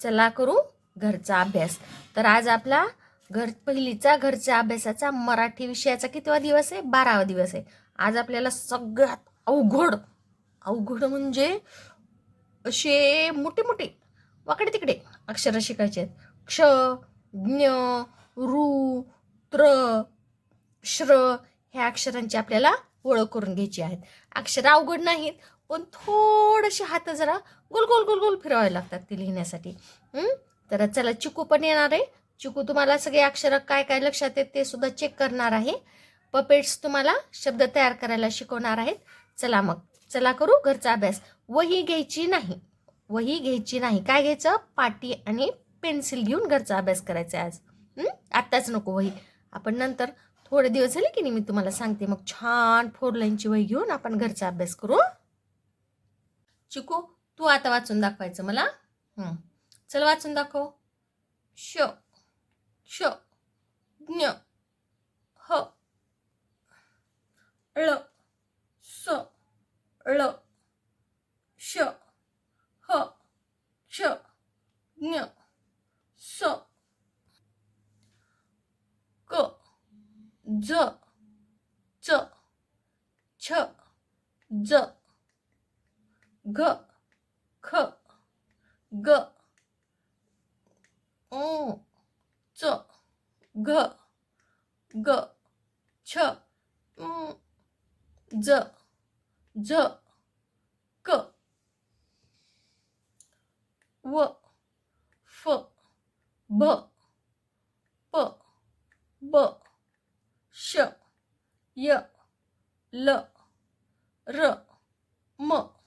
चला करू घरचा अभ्यास. तर आज आपला घर पहिलीचा घरच्या अभ्यासाचा मराठी विषयाचा कितवा दिवस आहे? बारावा दिवस आहे. आज आपल्याला सगळ्यात अवघड अवघड म्हणजे असे मोठे मोठे वाकडे तिकडे अक्षरं शिकायचे आहेत. क्ष ज्ञ रु त्र श्र ह्या अक्षरांची आपल्याला ओळख करून घ्यायची आहेत. अक्षरं अवघड नाहीत पण थोडेसे हात जरा गोल गोल गोल गोल फिरवावे लागतात ते लिहिण्यासाठी. तर चला चिकू पण येणार आहे. चिकू तुम्हाला सगळे अक्षरं काय काय लक्षात येत ते सुद्धा चेक करणार आहे. पपेट्स तुम्हाला शब्द तयार करायला शिकवणार आहेत. चला मग चला करू घरचा अभ्यास. वही घ्यायची नाही. वही घ्यायची नाही. काय घ्यायचं? पाटी आणि पेन्सिल घेऊन घरचा अभ्यास करायचा आहे आज. आत्ताच नको वही. आपण नंतर थोडे दिवस झाले की नाही मी तुम्हाला सांगते. मग छान फोर लाईनची वही घेऊन आपण घरचा अभ्यास करू चिकू तू आता वाचून दाखवायचं मला. चल वाचून दाखव. श श ज्ञ. ह. ळ. स. ळ. श. ह. श ज्ञ. स. क. ज. च. छ. ज. घ. 克、个、嗯、这、个、个、这、嗯、这、这、个、我、f、b、b、b、sh、y、l、r、m。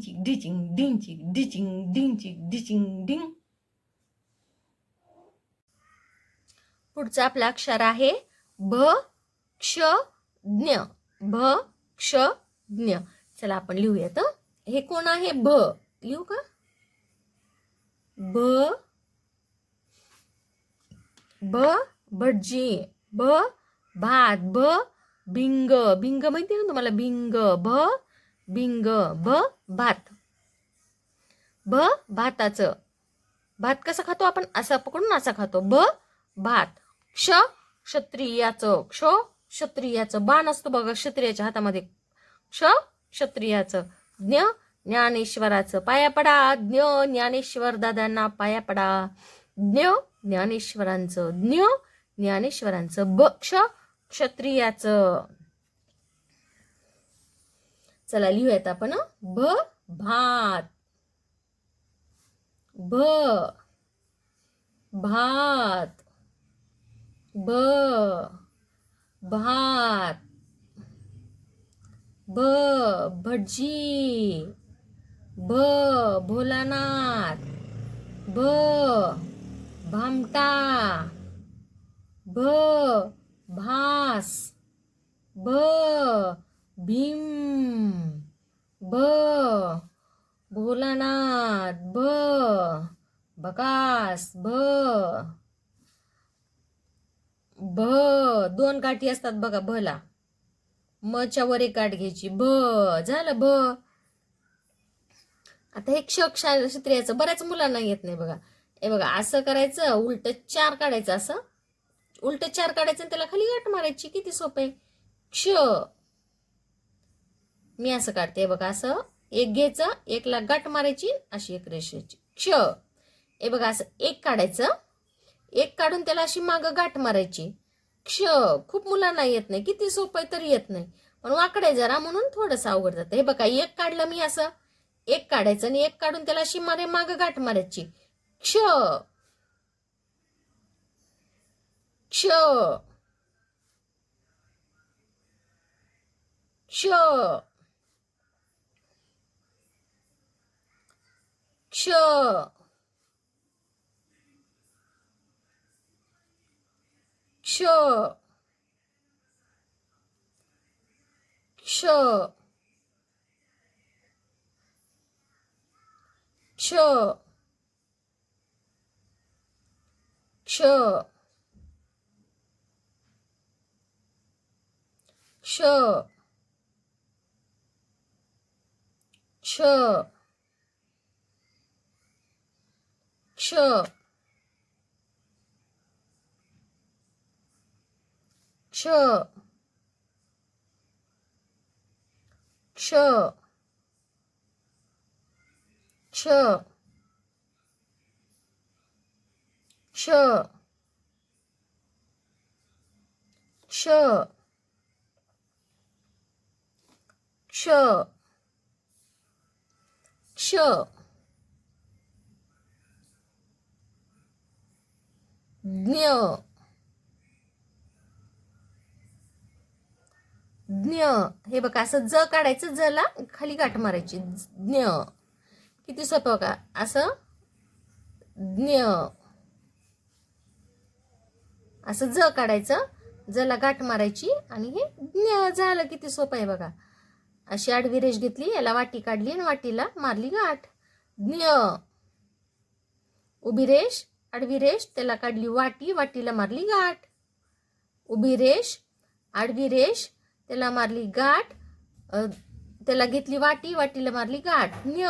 डिंचिक डिचिंग डिंचिक डिचिंग डिंचिक डिचिंग डिंग पुढचा आपला अक्षर आहे भ क्ष ज्ञ. भ क्ष ज्ञ. चला आपण लिहूयात हे. कोण आहे? भ. लिहू का? भ भ भटजी. भ भात. भ भिंग. भिंग माहिती आहे ना तुम्हाला? भिंग. भ भिंग भ भात. भ भाताचं. भात कसं खातो आपण? असं पकडून असा खातो. भ भात. क्ष क्षत्रियाचं. क्ष क्षत्रियाचं. बाण असतो बघा क्षत्रियाच्या हातामध्ये. क्ष क्षत्रियाचं. ज्ञ ज्ञानेश्वराचं. पाया पडा. ज्ञ ज्ञानेश्वर दादांना पाया पडा. ज्ञ ज्ञानेश्वरांचं. ज्ञ ज्ञानेश्वरांचं. ब क्ष क्षत्रियाचं. चला लिहूयात आपण भ भात. भ भात. भ भात. भ भटजी. भ भोलानाथ. भ भामटा. भ भास. भ भीम भ भोलानाथ भ भकास भ भ दोन काठी असतात बघा भला. मच्या वर एक काठ घ्यायची. भ झालं भ. आता हे क्ष क्षत्रियाचं बऱ्याच मुलांना येत नाही बघा. हे बघा असं करायचं उलट चार काढायचं असं. उलट चार काढायचं आणि त्याला खाली गाठ मारायची. किती सोपं आहे. क्ष मी असं काढते हे बघा असं एक घ्यायचं एकला गाठ मारायची अशी एक रेषेची. क्ष. हे बघा असं एक काढायचं. एक काढून त्याला अशी मागं गाठ मारायची. क्ष. खूप मुलांना येत नाही. किती सोपं आहे तरी येत नाही. पण वाकडं आहे जरा म्हणून थोडंसं अवघड जातं. हे बघा एक काढलं मी असं. एक काढायचं आणि एक काढून त्याला अशी मारे मागं गाठ मारायची. क्ष. क्ष. क्ष. ಕ್ಷ ಕ್ಷ ಕ್ಷ ಕ್ಷ ಕ್ಷ ಕ್ಷ ಕ್ಷ क्ष क्ष क्ष क्ष क्ष क्ष क्ष क्ष ज्ञ. ज्ञ. हे बघा असं ज काढायचं जला खाली गाठ मारायची. ज्ञ. किती सोपं बघा. असं ज्ञ. असं ज काढायचं जला गाठ मारायची आणि हे ज्ञ झालं. किती सोपं आहे बघा. अशी आडवी रेष घेतली याला वाटी काढली आणि वाटीला मारली गाठ. ज्ञ. उभी रेष आडवी रेष त्याला काढली वाटी वाटीला मारली गाठ. उभी रेष आडवी रेष त्याला मारली गाठ. त्याला घेतली वाटी वाटीला मारली गाठ. ज्ञ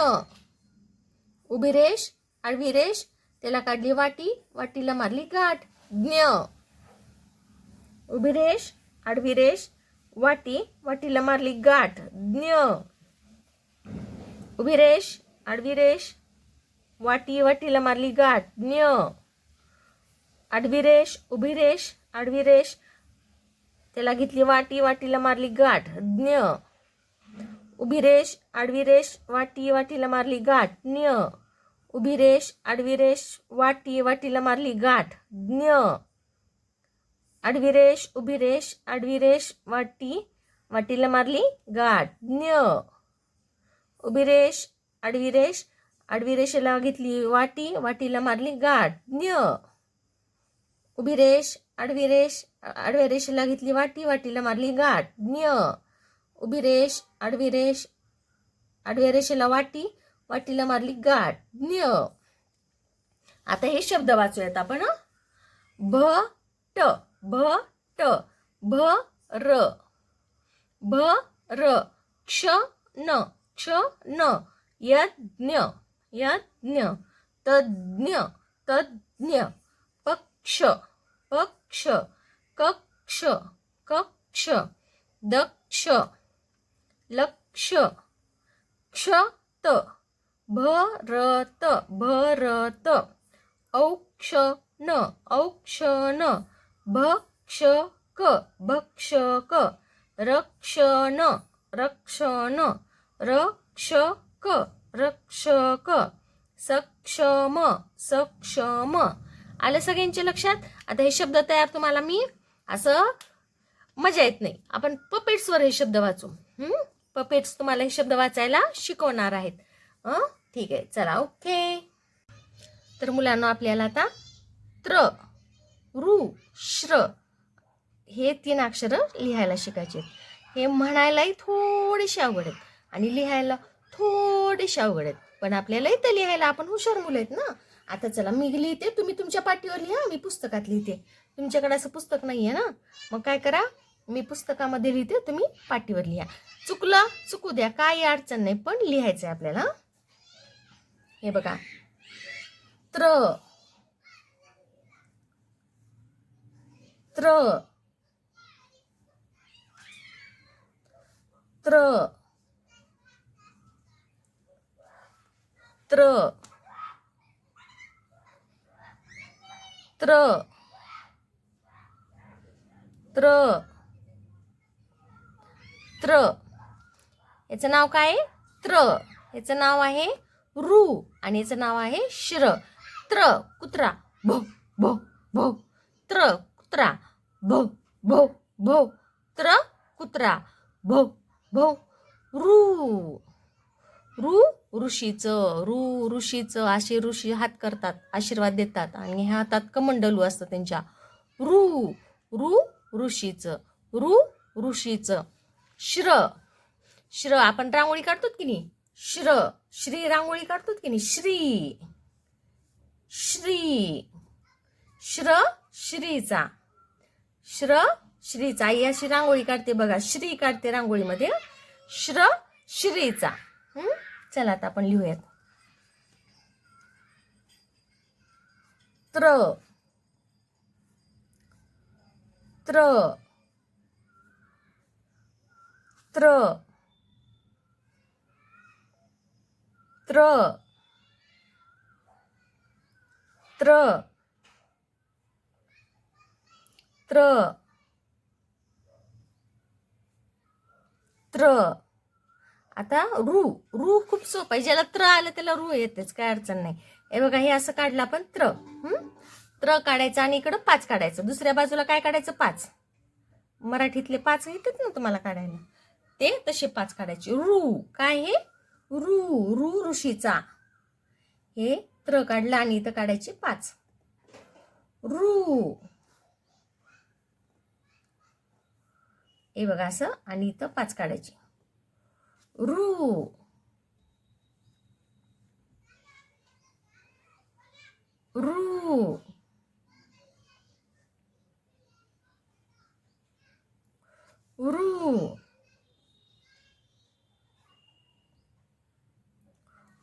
उभी रेष आडवी रेष त्याला काढली वाटी वाटीला मारली गाठ. ज्ञ उभी रेष आडवी रेष वाटी वाटीला मारली गाठ. ज्ञ उभी रेष आडवी रेष वाटी वाटीला मारली गाठ ज्ञ आडवी रेष उभी रेष आडवी रेष. त्याला घेतली वाटी वाटीला मारली गाठ ज्ञ उभी रेष आडवी रेष वाटी वाटीला मारली गाठ ज्ञ उभी रेष आडवी रेष वाटी वाटीला मारली गाठ ज्ञ आडवी रेष उभी रेष आडवी रेष वाटी वाटीला मारली गाठ ज्ञ उभी रेष आडवी रेष आडवी रेषेला घेतली वाटी वाटीला मारली गाठ ज्ञ उभी रेष आडवी रेष आडव्या रेषेला घेतली वाटी वाटीला मारली गाठ ज्ञ उभी रेष आडवी रेष आडव्या रेषेला वाटी वाटीला मारली गाठ ज्ञ आता हे शब्द वाचूयात आपण हं. भ ट भ ट भ र. भ र क्ष न क्ष न यज्ञ. यज्ञ तज्ञ तज्ञ पक्ष पक्ष कक्ष कक्ष दक्ष लक्ष क्षत भरत भरत औक्षण औक्षण भक्षक भक्षक रक्षण रक्षण रक्षक रक्षक सक्षम सक्षम. आलं सगळ्यांच्या लक्षात? आता हे शब्द तयार तुम्हाला मी असं मजा येत नाही. आपण पपेट्सवर हे शब्द वाचू. पपेट्स तुम्हाला हे शब्द वाचायला शिकवणार आहेत. हं? ठीक आहे चला ओके. तर मुलांना आपल्याला आता त्र रु श्र हे तीन अक्षरं लिहायला शिकायचे आहेत. हे म्हणायलाही थोडेसे आवड आहेत. आणि लिहायला थोडेसे अवघड आहेत. पण आपल्याला इथं लिहायला आपण हुशार मुलं आहेत ना. आता चला मी लिहिते तुम्ही तुमच्या पाठीवर लिहा मी पुस्तकात लिहिते. तुमच्याकडे असं पुस्तक नाही आहे ना. मग काय करा मी पुस्तकामध्ये लिहिते तुम्ही पाठीवर लिहा. चुकलं चुकू द्या काही अडचण नाही पण लिहायचं आहे आपल्याला. हे बघा. त्र. त्र. त्र. त्र. त्र. त्र. त्र. याचं नाव काय? आहे त्र. याचं नाव आहे रू आणि याचं नाव आहे श्र. त्र कुत्रा. भो भो भो. त्र कुत्रा. भो भो भो. त्र कुत्रा. भो भो. रू. रु ऋषीचं रु ऋषीचं असे ऋषी हात करतात आशीर्वाद देतात आणि ह्या हातात कमंडलू असतं त्यांच्या. रु रु ऋषीचं रु ऋषीचं. श्र श्र आपण रांगोळी काढतो की नाही? श्र श्री रांगोळी काढतो की नाही? श्री श्री श्र श्रीचा श्र श्रीचा. आई अशी रांगोळी काढते बघा श्री काढते रांगोळीमध्ये श्र श्रीचा. चला आता आपण लिहूयात त्र त्र त्र त्र त्र त्र त्र आता रू रू खूप सोपं आहे. ज्याला त्र आलं त्याला रू येतेच काय अडचण नाही. हे बघा हे असं काढलं आपण त्र. त्र काढायचं आणि इकडं पाच काढायचं. दुसऱ्या बाजूला काय काढायचं? पाच. मराठीतले पाच येतात ना तुम्हाला काढायला. ते तसे पाच काढायचे. रू. काय हे? रू. रू ऋषीचा. हे त्र काढलं आणि इथं काढायचे पाच. रू. हे बघा असं आणि इथं पाच काढायचे. ру. Ру. Ру.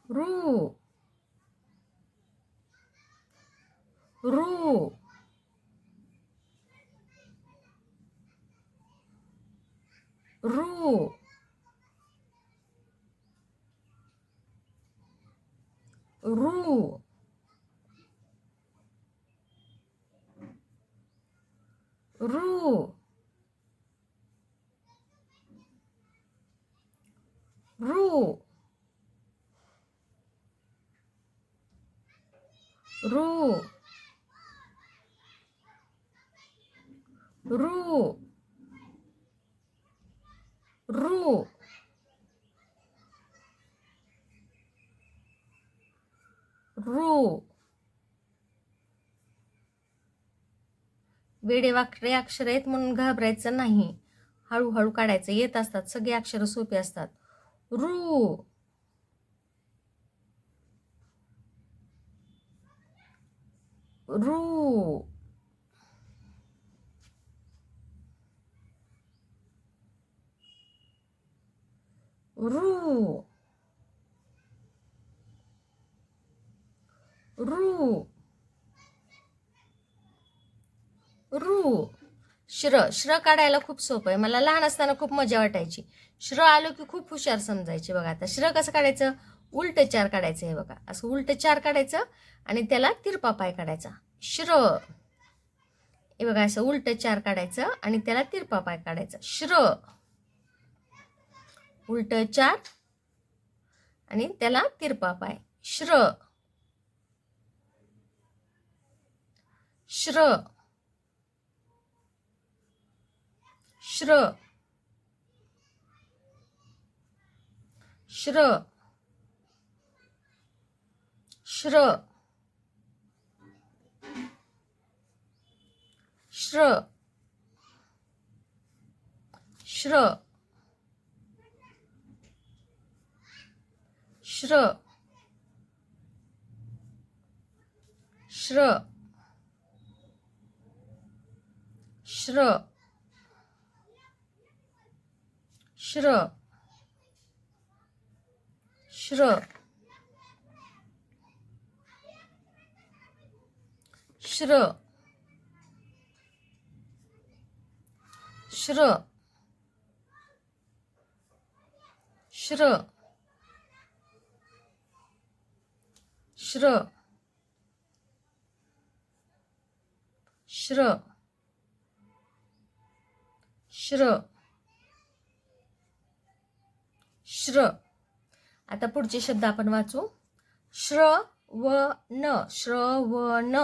Ру. Ру. Ру. ру. Ру. Ру. Ру. Ру. Ру. रू. वेडेवाकडे अक्षर आहेत म्हणून घाबरायचं नाही. हळूहळू काढायचं. येत असतात. सगळे अक्षर सोपे असतात. रू. रू. रू. रू. रू. श्र श्र काढायला खूप सोपं आहे. मला लहान असताना खूप मजा वाटायची. श्र आलो की खूप हुशार समजायचे बघा आता. श्र कसं काढायचं? उलट चार काढायचं हे बघा. असं उलट चार काढायचं आणि त्याला तिरपा पाय काढायचा. श्र. हे बघा असं उलट चार काढायचं आणि त्याला तिरपा पाय काढायचा. श्र. उलट चार आणि त्याला तिरपा पाय. श्र. 싫어. 싫어. 싫어. 싫어. 싫어. 싫어. 싫어. 싫어. श्र श्र श्र श्र श्र श्र श्र श्र श्र श्र श्र श्र श्र श्र श्र श्र श्र. श्र. आता पुढचे शब्द आपण वाचू. श्र व न श्रवण.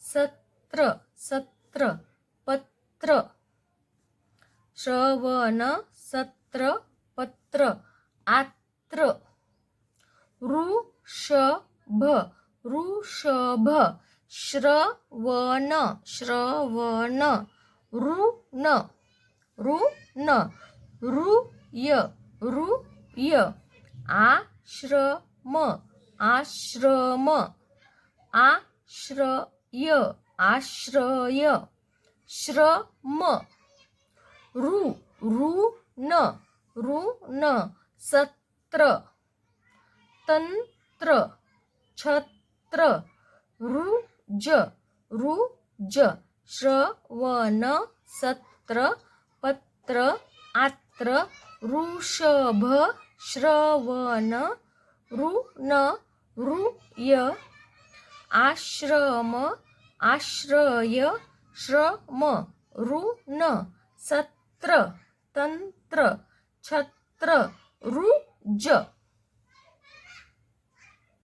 सत्र सत्र पत्र. श्रवण सत्र पत्र. आत्र. ऋषभ ऋषभ. श्रवण श्रवण. ऋण. ऋण ऋय ऋय आश्रम. आश्रम. आश्रय. आश्रय. श्रम. रु. रु न. रु न. सत्र. तंत्र. छत्र. रुज रुज श्रवण सत्र. पत्र आत्र ऋषभ श्रवण ऋण ऋय आश्रम आश्रय श्रम ऋण सत्र तंत्र छत्र ऋज